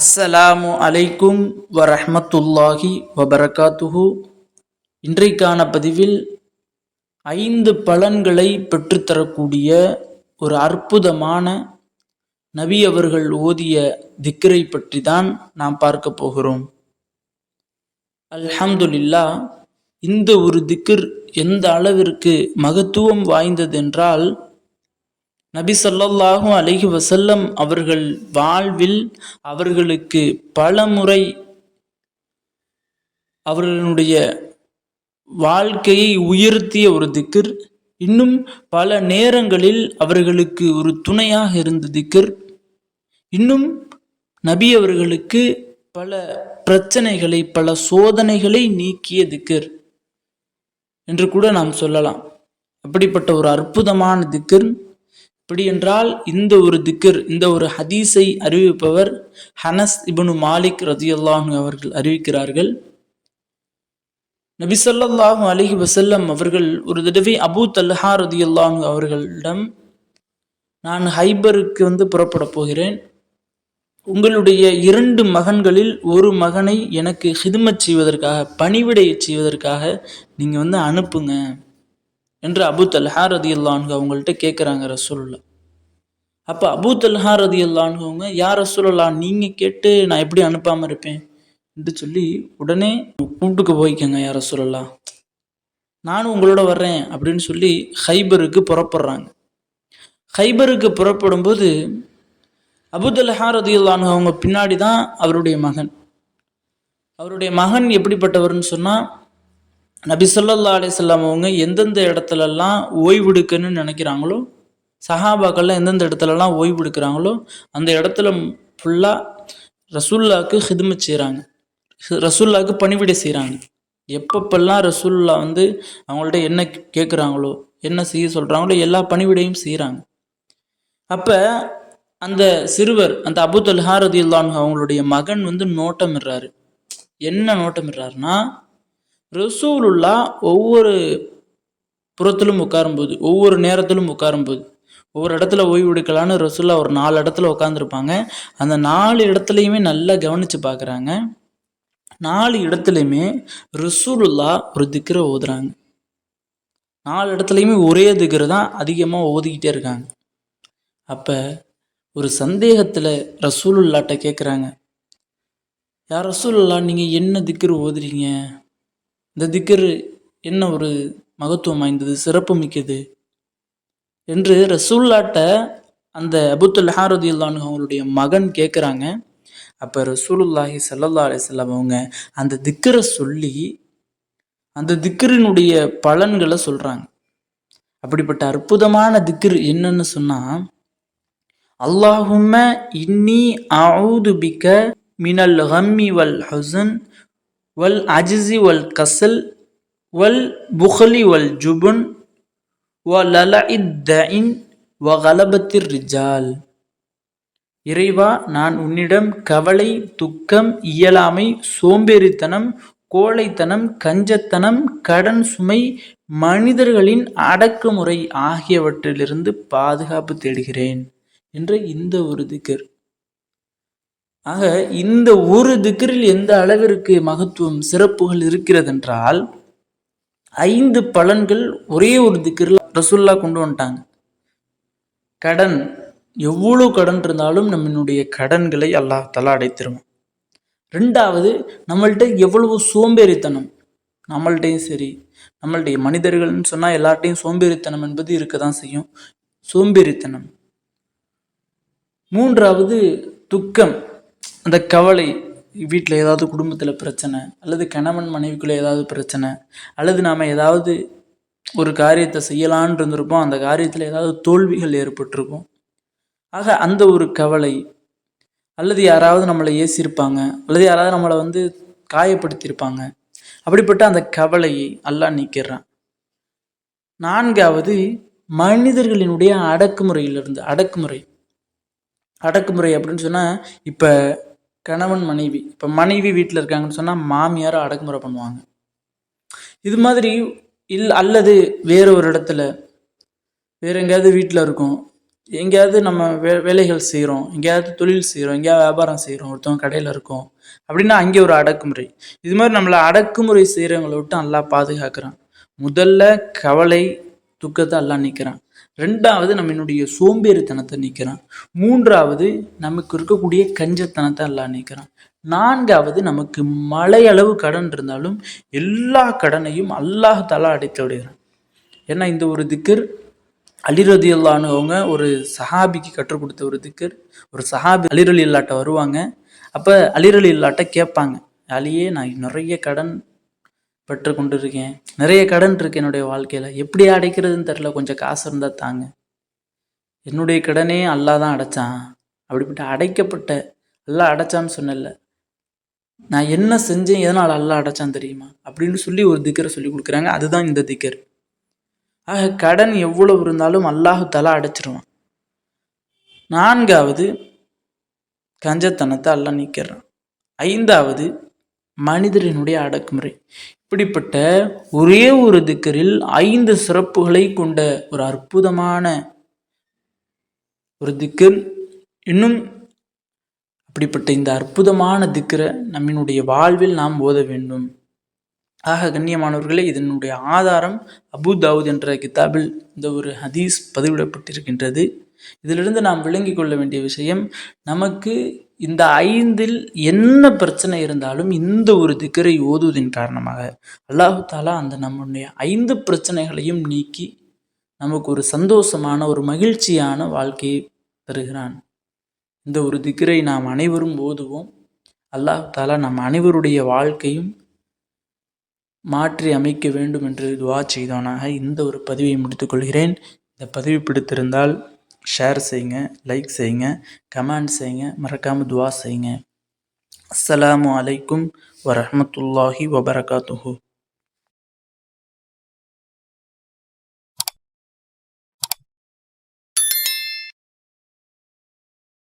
அஸ்ஸலாமு அலைக்கும் வரஹ்மத்துல்லாஹி வபரகாத்துஹு. இன்றைக்கான பதிவில் ஐந்து பலன்களை பெற்றுத்தரக்கூடிய ஒரு அற்புதமான நபி அவர்கள் ஓதிய திக்கரை பற்றி தான் நாம் பார்க்க போகிறோம். அல்ஹம்துலில்லா இந்த ஒரு திக்கர் எந்த அளவிற்கு மகத்துவம் வாய்ந்ததென்றால் நபி சொல்லாஹும் அலிஹி வசல்லம் அவர்கள் வாழ்வில் அவர்களுக்கு பல முறை அவர்களுடைய வாழ்க்கையை உயர்த்திய ஒரு திக்கர் இன்னும் பல நேரங்களில் அவர்களுக்கு ஒரு துணையாக இருந்த திக்கர் இன்னும் நபி அவர்களுக்கு பல பிரச்சனைகளை பல சோதனைகளை நீக்கிய திக்கர் என்று கூட நாம் சொல்லலாம். அப்படிப்பட்ட ஒரு அற்புதமான திக்கர் அப்படியென்றால் இந்த ஒரு திக்ர் இந்த ஒரு ஹதீஸை அறிவிப்பவர் ஹனஸ் இபனு மாலிக் ரதியல்லாஹு அவர்கள் அறிவிக்கிறார்கள். நபி ஸல்லல்லாஹு அலைஹி அவர்கள் ஒரு தடவை அபு தல்ஹா ரதியல்லாஹு அவர்களிடம் நான் ஹைபருக்கு வந்து புறப்பட போகிறேன். உங்களுடைய இரண்டு மகன்களில் ஒரு மகனை எனக்கு ஹிதுமத் செய்வதற்காக பணிவிடை செய்வதற்காக நீங்கள் வந்து அனுப்புங்க என்று அபு தல்ஹா ரதி அவங்கள்ட்ட கேட்குறாங்க ரசூலுல்லா அப்போ அபூத்தல்ஹா ரதி அல்லான்கு அவங்க யார் ரசூலுல்லா நீங்கள் கேட்டு நான் எப்படி அனுப்பாமல் இருப்பேன்? என்று சொல்லி உடனே கூட்டுக்கு போய்க்கங்க யார் ரசூலுல்லா நானும் உங்களோட வர்றேன். அப்படின்னு சொல்லி ஹைபருக்கு புறப்படுறாங்க. ஹைபருக்கு புறப்படும்போது அபுதல்ஹா ரதி அல்லான்கு அவங்க பின்னாடி தான் அவருடைய மகன். அவருடைய மகன் எப்படிப்பட்டவர்னு சொன்னால் நபி சொல்லல்லா அலிசல்லாம் அவங்க எந்தெந்த இடத்துலலாம் ஓய்வெடுக்கணும்னு நினைக்கிறாங்களோ சஹாபாக்கள்லாம் எந்தெந்த இடத்துலலாம் ஓய்வு எடுக்கிறாங்களோ அந்த இடத்துல ஃபுல்லாக ரசூல்லாவுக்கு ஹிதுமை செய்கிறாங்க ரசூல்லாவுக்கு பணிவிடை செய்கிறாங்க எப்பப்பெல்லாம் ரசூல்லா வந்து அவங்கள்ட்ட என்ன கேட்குறாங்களோ என்ன செய்ய சொல்கிறாங்களோ எல்லா பணிவிடையும் செய்கிறாங்க அப்போ அந்த சிறுவர் அந்த அபுதல் ஹாரதி இல்லான் அவங்களுடைய மகன் வந்து நோட்டமிடுறாரு. என்ன நோட்டமிடுறாருன்னா ரசூலுல்லா ஒவ்வொரு புறத்திலும் உட்காரும்போது ஒவ்வொரு நேரத்திலும் உட்காரும்போது ஒவ்வொரு இடத்துல ஓய்வு எடுக்கலான்னு ரசுல்லா ஒரு நாலு இடத்துல உட்காந்துருப்பாங்க அந்த நாலு இடத்துலையுமே நல்லா கவனித்து பார்க்குறாங்க. நாலு இடத்துலையுமே ரசூலுல்லா ஒரு திக்கரை ஓதுறாங்க. நாலு இடத்துலையுமே ஒரே திக்கரை தான் அதிகமாக ஓதிக்கிட்டே இருக்காங்க. அப்போ ஒரு சந்தேகத்தில் ரசூலுல்லாட்ட கேட்குறாங்க யார் ரசூலுல்லா நீங்கள் என்ன திக்கர் ஓதுறீங்க? இந்த திக்கர் என்ன ஒரு மகத்துவம் வாய்ந்தது? சிறப்பு மிக்கது? என்று ரசூல்லாட்ட அந்த அபுத்துல் ஹாரதியுல்லான் அவங்களுடைய மகன் கேட்குறாங்க அப்போ ரசூலுல்லாஹி சல்லல்லா அலிஸ்லாம் அவங்க அந்த திக்கரை சொல்லி அந்த திக்கரினுடைய பலன்களை சொல்கிறாங்க அப்படிப்பட்ட அற்புதமான திக்ர் என்னன்னு சொன்னால் அல்லாஹும்ம இன்னி அவுது பிக்க மினல் ஹம்மி வல் ஹசன் வல் அஜிசி வல் கசல் வல் புகலி வல் ஜுபுன் வ வ ரிஜால். இறைவா நான் உன்னிடம் கவலை துக்கம் இயலாமை சோம்பேறித்தனம் கோழைத்தனம் கஞ்சத்தனம் கடன் சுமை மனிதர்களின் அடக்குமுறை ஆகியவற்றிலிருந்து பாதுகாப்பு தேடுகிறேன் என்ற இந்த ஒரு திக்கர் ஆக இந்த ஒரு திக்கரில் எந்த அளவிற்கு மகத்துவம் சிறப்புகள் இருக்கிறதென்றால் ஐந்து பலன்கள் ஒரே ஒரு திக்கரில் ரசுல்லா கொண்டு வந்துட்டாங்க. கடன் எவ்வளோ கடன் இருந்தாலும் நம்மளுடைய கடன்களை அல்லாஹ் தலா அடைத்திருவோம் ரெண்டாவது நம்மள்கிட்ட எவ்வளவு சோம்பேறித்தனம். நம்மள்கிட்டையும் சரி நம்மளுடைய மனிதர்கள்னு சொன்னால் எல்லார்ட்டையும் சோம்பேறித்தனம் என்பது இருக்க தான் செய்யும். சோம்பேறித்தனம். மூன்றாவது துக்கம். அந்த கவலை வீட்டில் ஏதாவது குடும்பத்தில் பிரச்சனை அல்லது கணவன் மனைவிக்குள்ளே ஏதாவது பிரச்சனை அல்லது நாம் ஏதாவது ஒரு காரியத்தை செய்யலான் இருந்திருப்போம் அந்த காரியத்தில் ஏதாவது தோல்விகள் ஏற்பட்டிருக்கும். ஆக அந்த ஒரு கவலை அல்லது யாராவது நம்மளை ஏசியிருப்பாங்க அல்லது யாராவது நம்மளை வந்து காயப்படுத்தியிருப்பாங்க. அப்படிப்பட்ட அந்த கவலையை அல்லாஹ் நீக்கிறான் நான்காவது மனிதர்களினுடைய அடக்குமுறையிலிருந்து அடக்குமுறை. அடக்குமுறை அப்படின்னு சொன்னால் இப்போ கணவன் மனைவி இப்போ மனைவி வீட்டில் இருக்காங்கன்னு சொன்னால் மாமியார் அடக்குமுறை பண்ணுவாங்க. இது மாதிரி இல் அல்லது வேற ஒரு இடத்துல வேற எங்கேயாவது வீட்டில் இருக்கோம் எங்கேயாவது நம்ம வே வேலைகள் செய்கிறோம் எங்கேயாவது தொழில் செய்கிறோம் எங்கேயாவது வியாபாரம் செய்கிறோம் ஒருத்தவங்க கடையில் இருக்கோம் அப்படின்னா அங்கே ஒரு அடக்குமுறை. இது மாதிரி நம்மளை அடக்குமுறை செய்கிறவங்கள விட்டு நல்லா பாதுகாக்கிறான். முதல்ல கவலை துக்கத்தை எல்லாம் நிற்கிறான் ரெண்டாவது நம்மளுடைய சோம்பேறித்தனத்தை நிற்கிறான் மூன்றாவது நமக்கு இருக்கக்கூடிய கஞ்சத்தனத்தை எல்லாம் நிற்கிறான் நான்காவது நமக்கு மலையளவு கடன் இருந்தாலும் எல்லா கடனையும் அல்லாஹ் தலா அடைத்து விடுகிறான். ஏன்னா இந்த ஒரு திக்கர் அலிரதி அவங்க ஒரு சஹாபிக்கு கற்றுக் கொடுத்த ஒரு திக்கர். ஒரு சஹாபி அலிரலி இல்லாட்ட வருவாங்க. அப்போ அலிரலி இல்லாட்ட கேட்பாங்க அலியே நான் நிறைய கடன் பெற்று கொண்டு இருக்கேன் நிறைய கடன் இருக்கு என்னுடைய வாழ்க்கையில். எப்படி அடைக்கிறதுன்னு தெரில கொஞ்சம் காசு இருந்தால் தாங்க. என்னுடைய கடனே அல்லா தான் அடைச்சான். அப்படிப்பட்ட அடைக்கப்பட்ட எல்லாம் அடைச்சான்னு சொன்னல நான் என்ன செஞ்சேன் எதனால் அல்லா அடைச்சான் தெரியுமா? அப்படின்னு சொல்லி ஒரு திக்கரை சொல்லி கொடுக்குறாங்க. அதுதான் இந்த திக்கர். ஆக கடன் எவ்வளவு இருந்தாலும் அல்லாஹு தலா அடைச்சிருவான். நான்காவது கஞ்சத்தனத்தை அல்ல நீக்கிறான் ஐந்தாவது மனிதரினுடைய அடக்குமுறை. இப்படிப்பட்ட ஒரே ஒரு திக்கரில் ஐந்து சிறப்புகளை கொண்ட ஒரு அற்புதமான ஒரு திக்கர். இன்னும் அப்படிப்பட்ட இந்த அற்புதமான திக்கரை நம்மினுடைய வாழ்வில் நாம் ஓத வேண்டும். ஆக கண்ணியமானவர்களே இதனுடைய ஆதாரம் அபு தாவூத் என்ற கிதாபில் இந்த ஒரு ஹதீஸ் பதிவிடப்பட்டிருக்கின்றது. இதிலிருந்து நாம் விளங்கி கொள்ள வேண்டிய விஷயம் நமக்கு இந்த ஐந்தில் என்ன பிரச்சனை இருந்தாலும் இந்த ஒரு திக்கரை ஓதுவதின் காரணமாக. அல்லாஹு தாலா அந்த நம்முடைய ஐந்து பிரச்சனைகளையும் நீக்கி நமக்கு ஒரு சந்தோஷமான ஒரு மகிழ்ச்சியான வாழ்க்கையை தருகிறான். இந்த ஒரு திக்கரை நாம் அனைவரும் ஓதுவோம். அல்லாஹ் தாலா நம் அனைவருடைய வாழ்க்கையும் மாற்றி அமைக்க வேண்டும் என்று துவா செய்தவனாக இந்த ஒரு பதிவை முடித்துக்கொள்கிறேன் இந்த பதிவு பிடித்திருந்தால் ஷேர் செய்யுங்க லைக் செய்யுங்க கமெண்ட் செய்யுங்க மறக்காமல் துவா செய்யுங்க. அஸ்ஸலாமு அலைக்கும் வரமத்துல்லாஹி வபரகாத்துஹூ.